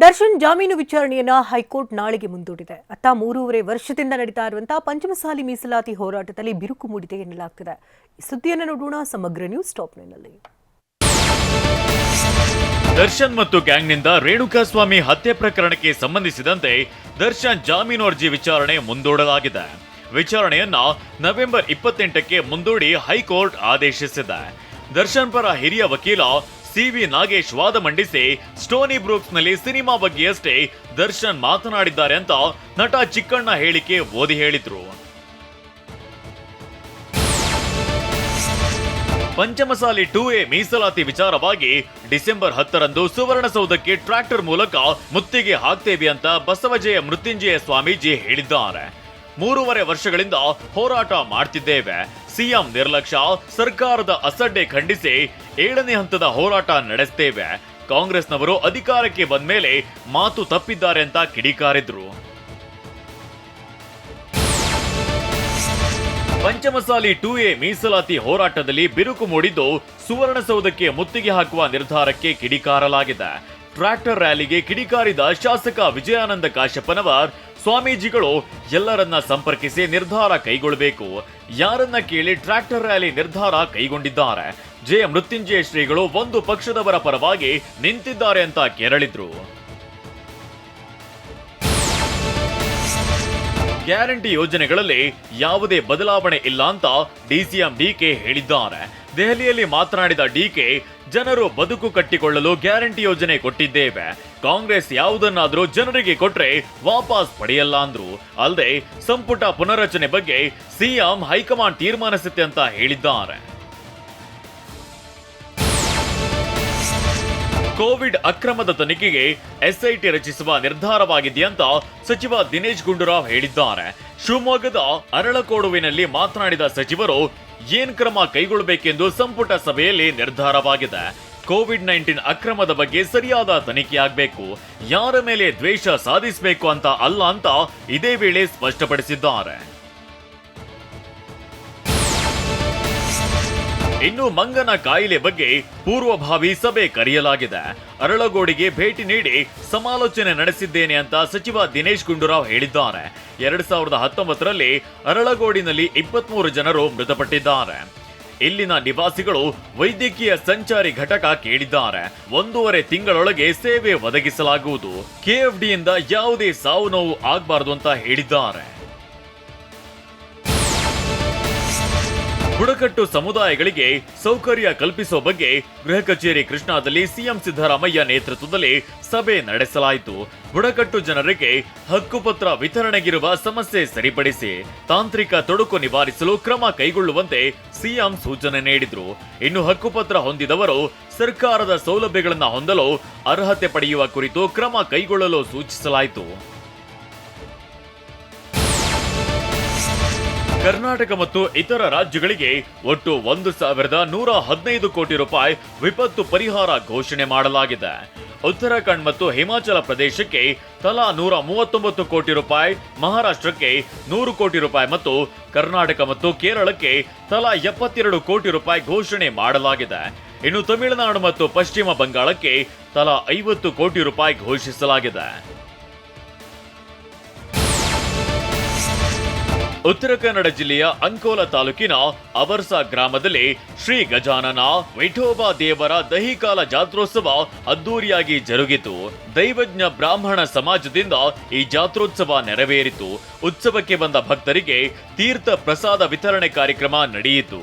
ದರ್ಶನ್ ಜಾಮೀನು ವಿಚಾರಣೆಯನ್ನ ಹೈಕೋರ್ಟ್ ನಾಳೆಗೆ ಮುಂದೂಡಿದೆ. ಅತ್ತ ಮೂರೂವರೆ ವರ್ಷದಿಂದ ನಡೀತಾ ಇರುವಂತಹ ಪಂಚಮಸಾಲಿ ಮೀಸಲಾತಿ ಹೋರಾಟದಲ್ಲಿ ಬಿರುಕು ಮೂಡಿದೆ ಎನ್ನಲಾಗ್ತಿದೆ. ಸುದ್ದಿಯನ್ನು ನೋಡೋಣ. ಸಮಗ್ರ ನ್ಯೂಸ್ ಟಾಪ್ನಲ್ಲಿ ದರ್ಶನ್ ಮತ್ತು ಗ್ಯಾಂಗ್ನಿಂದ ರೇಣುಕಾಸ್ವಾಮಿ ಹತ್ಯೆ ಪ್ರಕರಣಕ್ಕೆ ಸಂಬಂಧಿಸಿದಂತೆ ದರ್ಶನ್ ಜಾಮೀನು ಅರ್ಜಿ ವಿಚಾರಣೆ ಮುಂದೂಡಲಾಗಿದೆ. ವಿಚಾರಣೆಯನ್ನ ನವೆಂಬರ್ ಇಪ್ಪತ್ತೆಂಟಕ್ಕೆ ಮುಂದೂಡಿ ಹೈಕೋರ್ಟ್ ಆದೇಶಿಸಿದೆ. ದರ್ಶನ್ ಪರ ಹಿರಿಯ ವಕೀಲ ಸಿವಿ ನಾಗೇಶ್ ವಾದ ಮಂಡಿಸಿ ಸ್ಟೋನಿ ಬ್ರೂಕ್ಸ್ನಲ್ಲಿ ಸಿನಿಮಾ ಬಗ್ಗೆಯಷ್ಟೇ ದರ್ಶನ್ ಮಾತನಾಡಿದ್ದಾರೆ ಅಂತ ನಟ ಚಿಕ್ಕಣ್ಣ ಹೇಳಿಕೆ ಓದಿ ಹೇಳಿದ್ರು. ಪಂಚಮಸಾಲಿ ಟೂ ಎ ಮೀಸಲಾತಿ ವಿಚಾರವಾಗಿ ಡಿಸೆಂಬರ್ ಹತ್ತರಂದು ಸುವರ್ಣಸೌಧಕ್ಕೆ ಟ್ರ್ಯಾಕ್ಟರ್ ಮೂಲಕ ಮುತ್ತಿಗೆ ಹಾಕ್ತೇವೆ ಅಂತ ಬಸವಜಯ ಮೃತ್ಯುಂಜಯ ಸ್ವಾಮೀಜಿ ಹೇಳಿದ್ದಾರೆ. ಮೂರುವರೆ ವರ್ಷಗಳಿಂದ ಹೋರಾಟ ಮಾಡ್ತಿದ್ದೇವೆ. ಸಿಎಂ ನಿರ್ಲಕ್ಷ್ಯ, ಸರ್ಕಾರದ ಅಸಡ್ಡೆ ಖಂಡಿಸಿ ಏಳನೇ ಹಂತದ ಹೋರಾಟ ನಡೆಸ್ತೇವೆ. ಕಾಂಗ್ರೆಸ್ನವರು ಅಧಿಕಾರಕ್ಕೆ ಬಂದ ಮೇಲೆ ಮಾತು ತಪ್ಪಿದ್ದಾರೆ ಅಂತ ಕಿಡಿಕಾರಿದ್ರು. ಪಂಚಮಸಾಲಿ ಟೂ ಎ ಮೀಸಲಾತಿ ಹೋರಾಟದಲ್ಲಿ ಬಿರುಕು ಮೂಡಿದ್ದು ಸುವರ್ಣಸೌಧಕ್ಕೆ ಮುತ್ತಿಗೆ ಹಾಕುವ ನಿರ್ಧಾರಕ್ಕೆ ಕಿಡಿಕಾರಲಾಗಿದೆ. ಟ್ರ್ಯಾಕ್ಟರ್ ರ್ಯಾಲಿಗೆ ಕಿಡಿಕಾರಿದ ಶಾಸಕ ವಿಜಯಾನಂದ ಕಾಶಪ್ಪನವರ್ ಸ್ವಾಮೀಜಿಗಳು ಎಲ್ಲರನ್ನ ಸಂಪರ್ಕಿಸಿ ನಿರ್ಧಾರ ಕೈಗೊಳ್ಳಬೇಕು. ಯಾರನ್ನ ಕೇಳಿ ಟ್ರ್ಯಾಕ್ಟರ್ ರ್ಯಾಲಿ ನಿರ್ಧಾರ ಕೈಗೊಂಡಿದ್ದಾರೆ. ಜಯ ಮೃತ್ಯುಂಜಯ ಶ್ರೀಗಳು ಒಂದು ಪಕ್ಷದವರ ಪರವಾಗಿ ನಿಂತಿದ್ದಾರೆ ಅಂತ ಕೆರಳಿದ್ರು. ಗ್ಯಾರಂಟಿ ಯೋಜನೆಗಳಲ್ಲಿ ಯಾವುದೇ ಬದಲಾವಣೆ ಇಲ್ಲ ಅಂತ ಡಿಸಿಎಂ ಡಿಕೆ ಹೇಳಿದ್ದಾರೆ. ದೆಹಲಿಯಲ್ಲಿ ಮಾತನಾಡಿದ ಡಿಕೆ, ಜನರು ಬದುಕು ಕಟ್ಟಿಕೊಳ್ಳಲು ಗ್ಯಾರಂಟಿ ಯೋಜನೆ ಕೊಟ್ಟಿದ್ದೇವೆ. ಕಾಂಗ್ರೆಸ್ ಯಾವುದನ್ನಾದರೂ ಜನರಿಗೆ ಕೊಟ್ರೆ ವಾಪಸ್ ಪಡೆಯಲ್ಲ ಅಂದ್ರು. ಅಲ್ಲದೆ ಸಂಪುಟ ಪುನರಚನೆ ಬಗ್ಗೆ ಸಿಎಂ ಹೈಕಮಾಂಡ್ ತೀರ್ಮಾನಿಸುತ್ತೆ ಅಂತ ಹೇಳಿದ್ದಾರೆ. ಕೋವಿಡ್ ಅಕ್ರಮದ ತನಿಖೆಗೆ ಎಸ್ಐಟಿ ರಚಿಸುವ ನಿರ್ಧಾರವಾಗಿದೆ ಅಂತ ಸಚಿವ ದಿನೇಶ್ ಗುಂಡೂರಾವ್ ಹೇಳಿದ್ದಾರೆ. ಶಿವಮೊಗ್ಗದ ಅರಳಕೋಡುವಿನಲ್ಲಿ ಮಾತನಾಡಿದ ಸಚಿವರು, ಏನ್ ಕ್ರಮ ಕೈಗೊಳ್ಳಬೇಕೆಂದು ಸಂಪುಟ ಸಭೆಯಲ್ಲಿ ನಿರ್ಧಾರವಾಗಿದೆ. ಕೋವಿಡ್ ನೈನ್ಟೀನ್ ಅಕ್ರಮದ ಬಗ್ಗೆ ಸರಿಯಾದ ತನಿಖೆಯಾಗಬೇಕು ಯಾರ ಮೇಲೆ ದ್ವೇಷ ಸಾಧಿಸಬೇಕು ಅಂತ ಅಲ್ಲ ಅಂತ ಇದೇ ವೇಳೆ ಸ್ಪಷ್ಟಪಡಿಸಿದ್ದಾರೆ. ಇನ್ನು ಮಂಗನ ಕಾಯಿಲೆ ಬಗ್ಗೆ ಪೂರ್ವಭಾವಿ ಸಭೆ ಕರೆಯಲಾಗಿದೆ. ಅರಳಗೋಡಿಗೆ ಭೇಟಿ ನೀಡಿ ಸಮಾಲೋಚನೆ ನಡೆಸಿದ್ದೇನೆ ಅಂತ ಸಚಿವ ದಿನೇಶ್ ಗುಂಡೂರಾವ್ ಹೇಳಿದ್ದಾರೆ. ಎರಡ್ ಸಾವಿರದ ಹತ್ತೊಂಬತ್ತರಲ್ಲಿ ಅರಳಗೋಡಿನಲ್ಲಿ ಇಪ್ಪತ್ಮೂರು ಜನರು ಮೃತಪಟ್ಟಿದ್ದಾರೆ. ಇಲ್ಲಿನ ನಿವಾಸಿಗಳು ವೈದ್ಯಕೀಯ ಸಂಚಾರಿ ಘಟಕ ಕೇಳಿದ್ದಾರೆ. ಒಂದೂವರೆ ತಿಂಗಳೊಳಗೆ ಸೇವೆ ಒದಗಿಸಲಾಗುವುದು. ಕೆಎಫ್ಡಿಯಿಂದ ಯಾವುದೇ ಸಾವು ನೋವು ಆಗಬಾರದು ಅಂತ ಹೇಳಿದ್ದಾರೆ. ಬುಡಕಟ್ಟು ಸಮುದಾಯಗಳಿಗೆ ಸೌಕರ್ಯ ಕಲ್ಪಿಸುವ ಬಗ್ಗೆ ಗೃಹ ಕಚೇರಿ ಕೃಷ್ಣಾದಲ್ಲಿ ಸಿಎಂ ಸಿದ್ದರಾಮಯ್ಯ ನೇತೃತ್ವದಲ್ಲಿ ಸಭೆ ನಡೆಸಲಾಯಿತು. ಬುಡಕಟ್ಟು ಜನರಿಗೆ ಹಕ್ಕುಪತ್ರ ವಿತರಣೆಗಿರುವ ಸಮಸ್ಯೆ ಸರಿಪಡಿಸಿ ತಾಂತ್ರಿಕ ತೊಡಕು ನಿವಾರಿಸಲು ಕ್ರಮ ಕೈಗೊಳ್ಳುವಂತೆ ಸಿಎಂ ಸೂಚನೆ ನೀಡಿದ್ರು. ಇನ್ನು ಹಕ್ಕುಪತ್ರ ಹೊಂದಿದವರು ಸರ್ಕಾರದ ಸೌಲಭ್ಯಗಳನ್ನು ಹೊಂದಲು ಅರ್ಹತೆ ಪಡೆಯುವ ಕುರಿತು ಕ್ರಮ ಕೈಗೊಳ್ಳಲು ಸೂಚಿಸಲಾಯಿತು. ಕರ್ನಾಟಕ ಮತ್ತು ಇತರ ರಾಜ್ಯಗಳಿಗೆ ಒಟ್ಟು ಒಂದು ಸಾವಿರದ ನೂರ ಹದಿನೈದು ಕೋಟಿ ರೂಪಾಯಿ ವಿಪತ್ತು ಪರಿಹಾರ ಘೋಷಣೆ ಮಾಡಲಾಗಿದೆ. ಉತ್ತರಾಖಂಡ್ ಮತ್ತು ಹಿಮಾಚಲ ಪ್ರದೇಶಕ್ಕೆ ತಲಾ ನೂರ ಮೂವತ್ತೊಂಬತ್ತು ಕೋಟಿ ರೂಪಾಯಿ, ಮಹಾರಾಷ್ಟ್ರಕ್ಕೆ ನೂರು ಕೋಟಿ ರೂಪಾಯಿ ಮತ್ತು ಕರ್ನಾಟಕ ಮತ್ತು ಕೇರಳಕ್ಕೆ ತಲಾ ಎಪ್ಪತ್ತೆರಡು ಕೋಟಿ ರೂಪಾಯಿ ಘೋಷಣೆ ಮಾಡಲಾಗಿದೆ. ಇನ್ನು ತಮಿಳುನಾಡು ಮತ್ತು ಪಶ್ಚಿಮ ಬಂಗಾಳಕ್ಕೆ ತಲಾ ಐವತ್ತು ಕೋಟಿ ರೂಪಾಯಿ ಘೋಷಿಸಲಾಗಿದೆ. ಉತ್ತರ ಕನ್ನಡ ಜಿಲ್ಲೆಯ ಅಂಕೋಲ ತಾಲೂಕಿನ ಅವರ್ಸ ಗ್ರಾಮದಲ್ಲಿ ಶ್ರೀ ಗಜಾನನ ವಿಠೋಬಾ ದೇವರ ದಹಿಕಾಲ ಜಾತ್ರೋತ್ಸವ ಅದ್ದೂರಿಯಾಗಿ ಜರುಗಿತು. ದೈವಜ್ಞ ಬ್ರಾಹ್ಮಣ ಸಮಾಜದಿಂದ ಈ ಜಾತ್ರೋತ್ಸವ ನೆರವೇರಿತು. ಉತ್ಸವಕ್ಕೆ ಬಂದ ಭಕ್ತರಿಗೆ ತೀರ್ಥ ಪ್ರಸಾದ ವಿತರಣೆ ಕಾರ್ಯಕ್ರಮ ನಡೆಯಿತು.